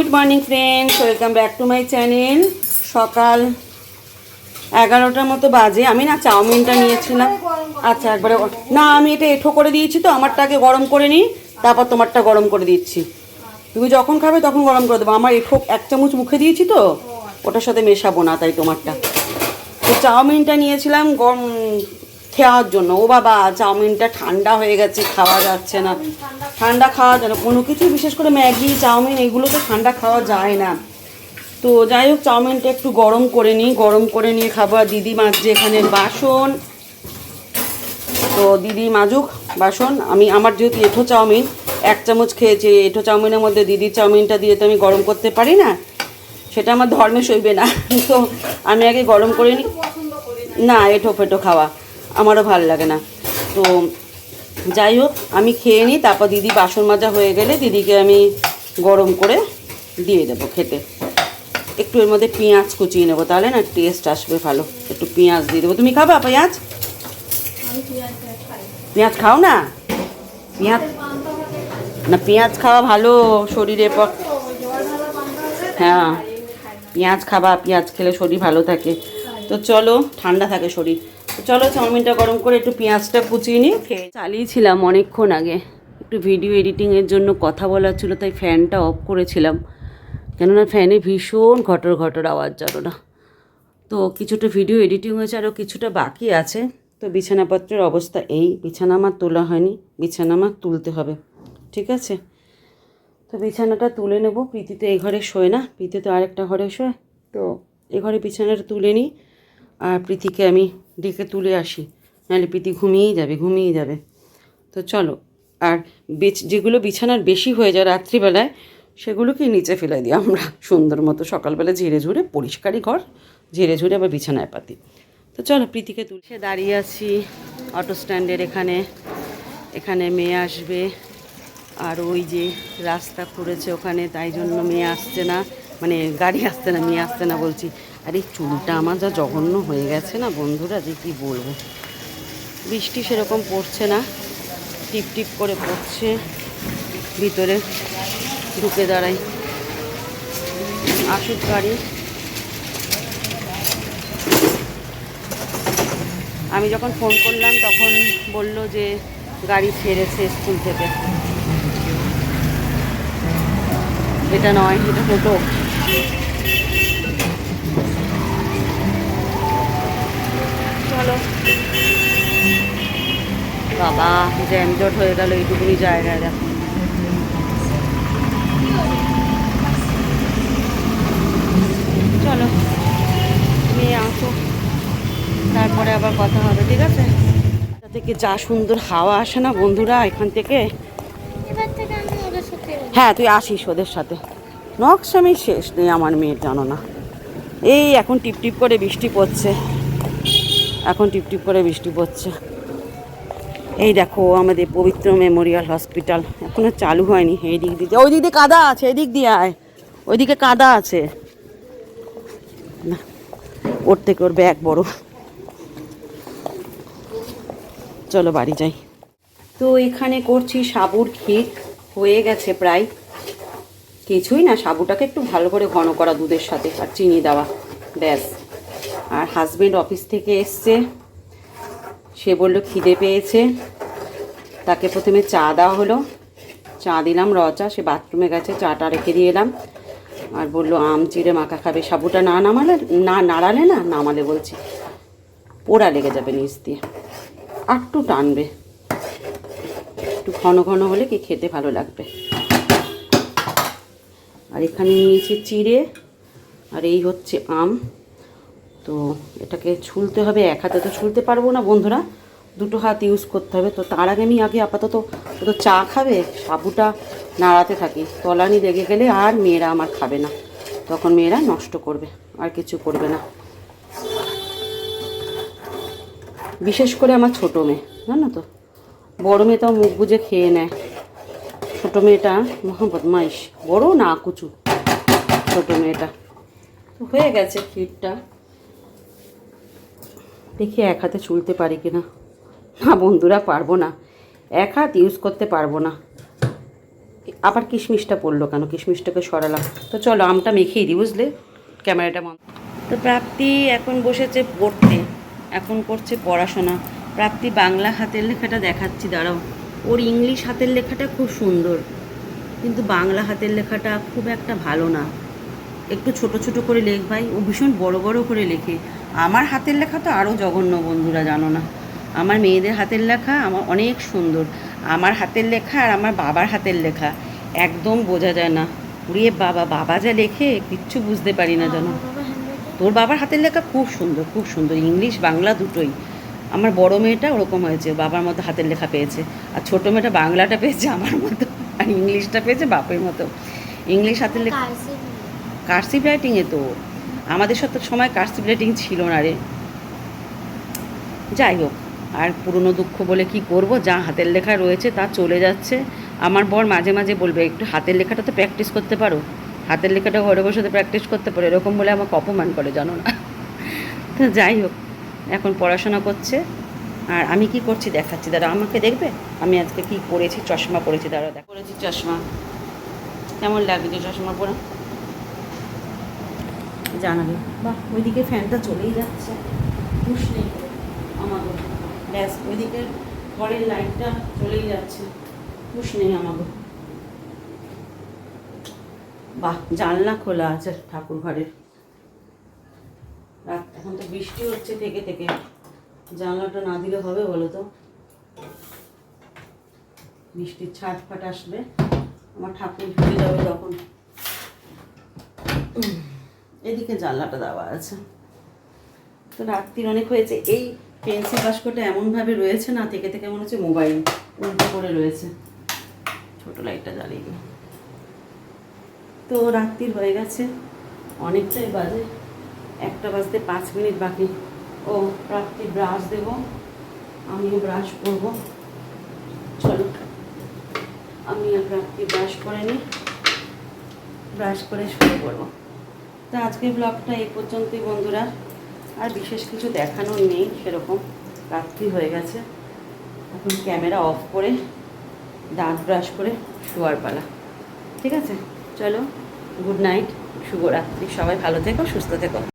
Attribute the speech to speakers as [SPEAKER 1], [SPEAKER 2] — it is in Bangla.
[SPEAKER 1] Good morning friends welcome back to my channel সকাল এগারোটার মতো বাজে। আমি না চাউমিনটা নিয়েছিলাম। আচ্ছা একবারে না, আমি এটা এঁঠো করে দিয়েছি তো, আমারটাকে গরম করে নিই তারপর তোমারটা গরম করে দিচ্ছি। তুমি যখন খাবে তখন গরম করে দেবো। আমার এঁঠো এক চামচ মুখে দিয়েছি তো, ওটার সাথে মেশাবো না, তাই তোমারটা। তো চাউমিনটা নিয়েছিলাম, গরম খাওয়ার জন্য। ও বাবা, চাউমিনটা ঠান্ডা হয়ে গেছে, খাওয়া যাচ্ছে না। ঠান্ডা খাওয়া যায় না। কোনো কিছু বিশেষ করে ম্যাগি, চাউমিন, এগুলো তো ঠান্ডা খাওয়া যায় না। তো যাই হোক, চাউমিনটা একটু গরম করে নিই। গরম করে নিয়ে খাব। আর দিদি মাজছে এখানে বাসন। তো দিদি মাজুক বাসন। আমি, আমার যেহেতু এঁঠো চাউমিন, এক চামচ খেয়েছি। এঁঠো চাউমিনের মধ্যে দিদির চাউমিনটা দিয়ে তো আমি গরম করতে পারি না। সেটা আমার ধর্মে সইবে না। তো আমি আগে গরম করে নিই। না, এঁঠো ফেটো খাওয়া। আমারও ভালো লাগে না। তো যাই হোক আমি খেয়ে নিই তারপর দিদি বাসন মাজা হয়ে গেলে দিদিকে আমি গরম করে দিয়ে দেবো খেতে। একটু এর মধ্যে পেঁয়াজ কুচিয়ে নেব তাহলে না টেস্ট আসবে ভালো। একটু পেঁয়াজ দিয়ে দেবো। তুমি খাবা পেঁয়াজ? পেঁয়াজ খাও না? পেঁয়াজ না পেঁয়াজ খাওয়া ভালো শরীরে পর হ্যাঁ। পেঁয়াজ খাবা পেঁয়াজ খেলে শরীর ভালো থাকে। তো চলো ঠান্ডা থাকে শরীর। চলো চাউমিনটা গরম করে একটু পেঁয়াজটা কুচিয়ে নিই। খেয়ে চালিয়েছিলাম অনেকক্ষণ আগে। একটু ভিডিও এডিটিংয়ের জন্য কথা বলার ছিল, তাই ফ্যানটা অফ করেছিলাম। কেননা ফ্যানে ভীষণ ঘটর ঘটর আওয়াজ জানো না। তো কিছুটা ভিডিও এডিটিং হয়েছে আরও কিছুটা বাকি আছে। তো বিছানাপত্রের অবস্থা এই, বিছানা আমার তোলা হয়নি, বিছানা আমার তুলতে হবে, ঠিক আছে? তো বিছানাটা তুলে নেব প্রীতি তো এই ঘরে শোয় না, প্রীতি তো আরেকটা ঘরে শোয়। তো এ ঘরে বিছানাটা তুলে নিই, আর প্রীতিকে আমি ডেকে তুলে আসি। নাহলে প্রীতি ঘুমিয়েই যাবে ঘুমিয়ে যাবে। তো চলো, আর বেচ, যেগুলো বিছানার বেশি হয়ে যায় রাত্রিবেলায়, সেগুলোকে নিচে ফেলে দিই আমরা। সুন্দর মতো সকালবেলা ঝেড়ে ঝুড়ে, পরিষ্কারই ঘর, ঝেড়ে ঝুড়ে আবার বিছানায় পাতি। তো চলো, প্রীতিকে তুলছে দাঁড়িয়ে আছি অটো স্ট্যান্ডের এখানে। এখানে মেয়ে আসবে। আর ওই যে রাস্তা করেছে ওখানে, তাই জন্য মেয়ে আসছে না। মানে গাড়ি আসছে না, মেয়ে আসছে না বলছি। আর এই চুলটা আমার যা জঘন্য হয়ে গেছে না বন্ধুরা, যে কী বলব? বৃষ্টি সেরকম পড়ছে না, টিপ টিপ করে পড়ছে, ভিতরে ঢুকে দাঁড়াই। আসুক গাড়ি আমি যখন ফোন করলাম, তখন বলল যে গাড়ি ছেড়েছে স্কুল থেকে। এটা নয়, এটা টোটো। বাবা জ্যামজট হয়ে গেল এইটুকুনি জায়গায় দেখো। চলো মেয়ে আসো। তারপরে আবার কথা হবে ঠিক আছে? থেকে যা সুন্দর হাওয়া আসে না বন্ধুরা এখান থেকে? হ্যাঁ তুই আসিস ওদের সাথে। নকশামি শেষ নেই আমার মেয়ের জানো না। এই এখন টিপ টিপ করে বৃষ্টি পড়ছে। এখন টিপ টিপ করে বৃষ্টি পড়ছে। এই দেখো আমাদের পবিত্র মেমোরিয়াল হসপিটাল। এখনও চালু হয়নি, এই দিক দিয়ে। ওই দিক দিয়ে কাদা আছে, এই দিক দিয়ে আয়। ওইদিকে কাদা আছে। না, ওর থেকে ওর ব্যাগ বড়। চলো বাড়ি যাই। তো এখানে করছি সাবুর ক্ষীর হয়ে গেছে প্রায়। কিছুই না, সাবুটাকে একটু ভালো করে ঘন করা দুধের সাথে, আর চিনি দেওয়া, ব্যাস। আর হাজব্যান্ড অফিস থেকে এসছে। সে বলল, খিদে পেয়েছে। তাকে প্রথমে চা দেওয়া হলো। চা দিলাম র চা সে বাথরুমে গেছে, চাটা রেখে দিয়ে এলাম। আর বলল, আম চিড়ে মাখা খাবে, সাবুটা না নামালে, না নাড়ালে না, নামালে বলছি, পোড়া লেগে যাবে নিচ দিয়ে আটটু টানবে। একটু ঘন ঘন হলে কি খেতে ভালো লাগবে? আর এখানে নিয়েছি চিড়ে, আর এই হচ্ছে আম। তো এটাকে ছুলতে হবে, এক হাতে তো ছুলতে পারব না বন্ধুরা। দুটো হাত ইউজ করতে হবে। তো তার আগে আমি আগে আপাতত তো চা খাবে সাবুটা নাড়াতে থাকি। তলানি লেগে গেলে আর মেয়েরা আমার খাবে না। তখন মেয়েরা নষ্ট করবে, আর কিছু করবে না। বিশেষ করে আমার ছোটো মেয়ে, জানো তো? বড় মেয়ে তো মুখ বুঝে খেয়ে নেয়। ছোটো মেয়েটা মহা বদমাইশ, বড় না কুচু ছোটো মেয়েটা। তো হয়ে গেছে ক্ষীরটা। দেখি এক হাতে চুলতে পারি কিনা। না, বন্ধুরা, পারব না। এক হাত ইউজ করতে পারব না। আবার কিশমিশটা পড়ল কেন? কিশমিশটাকে সরালাম। তো চলো, আমটা মেখেই দিই, বুঝলে? ক্যামেরাটা বন্ধ। তো প্রাপ্তি এখন বসেছে পড়তে। এখন করছে পড়াশোনা। প্রাপ্তি, বাংলা হাতের লেখাটা দেখাচ্ছি, দাঁড়াও। ওর ইংলিশ হাতের লেখাটা খুব সুন্দর। কিন্তু বাংলা হাতের লেখাটা খুব একটা ভালো না। একটু ছোট ছোট করে লেখ ভাই। ও ভীষণ বড় বড় করে লেখে। আমার হাতের লেখা তো আরও জঘন্য বন্ধুরা জানো না। আমার মেয়েদের হাতের লেখা আমার অনেক সুন্দর। আমার হাতের লেখা আর আমার বাবার হাতের লেখা একদম বোঝা যায় না। উড়িয়ে বাবা বাবা যা লেখে কিচ্ছু বুঝতে পারি না জানো। তোর বাবার হাতের লেখা খুব সুন্দর খুব সুন্দর। ইংলিশ বাংলা দুটোই। আমার বড় মেয়েটা ওরকম হয়েছে বাবার মতো হাতের লেখা পেয়েছে। আর ছোটো মেয়েটা বাংলাটা পেয়েছে আমার মতো। আর ইংলিশটা পেয়েছে বাপের মতো। ইংলিশ হাতের লেখা
[SPEAKER 2] কার্সিভ।
[SPEAKER 1] কার্সিভ রাইটিংয়ে তো। আমাদের সাথে সময় কার্সিভ রাইটিং ছিল না রে। যাই হোক, আর পুরনো দুঃখ বলে কি করব? যা হাতের লেখা রয়েছে তা চলে যাচ্ছে। আমার বর মাঝে মাঝে বলবে, একটু হাতের লেখাটা তো প্র্যাকটিস করতে পারো। হাতের লেখাটা ঘরে বসে তো প্র্যাকটিস করতে পারো। এরকম বলে আমাকে অপমান করে, জানো না? তো যাই হোক, এখন পড়াশোনা করছে। আর আমি কি করছি দেখাচ্ছি। দাদা আমাকে দেখবে? আমি আজকে কি পরেছি চশমা পরেছি দাঁড়া দেখ। পরেছি চশমা। কেমন লাগছে চশমা পরা জানাবে। বাহ, ওইদিকে ফ্যানটা চলেই যাচ্ছে। হুশ নেই আমাদের ব্যাস, ওইদিকে ঘরের লাইটটা চলেই যাচ্ছে। হুশ নেই আমাদের বাহ, জানলা খোলা আছে ঠাকুর ঘরের। রাত, এখন তো বৃষ্টি হচ্ছে থেকে থেকে। জানলাটা না দিলে হবে বলো তো? বৃষ্টির ছাদ ফাট আসবে। আমার ঠাকুর ঢুকে যাবে তখন এদিকে জানলাটা দেওয়া আছে। তো রাত্রির অনেক হয়েছে। এই পেন্সিল বাস্কটা এমনভাবে রয়েছে না, থেকে থেকে মনে হচ্ছে মোবাইল উল্টো করে রয়েছে। ছোট লাইটটা জ্বালিয়ে দিই। তো রাত্রির হয়ে গেছে। অনেকটাই বাজে। একটা বাজতে পাঁচ মিনিট বাকি। ও প্রাপ্তি ব্রাশ দেবো। আমিও ব্রাশ করব। চলো। আমি আর রাত্রি ব্রাশ করে নিই। ব্রাশ করে শুরু করব তো আজকে ব্লগটা এই পর্যন্তই বন্ধুরা। আর বিশেষ কিছু দেখানোর নেই, সেরকম রাত্রি হয়ে গেছে। এখন ক্যামেরা অফ করে, দাঁত ব্রাশ করে শোয়ার পালা। ঠিক আছে? চলো গুড নাইট শুভরাত্রি। সবাই ভালো থেকো, সুস্থ থেকো।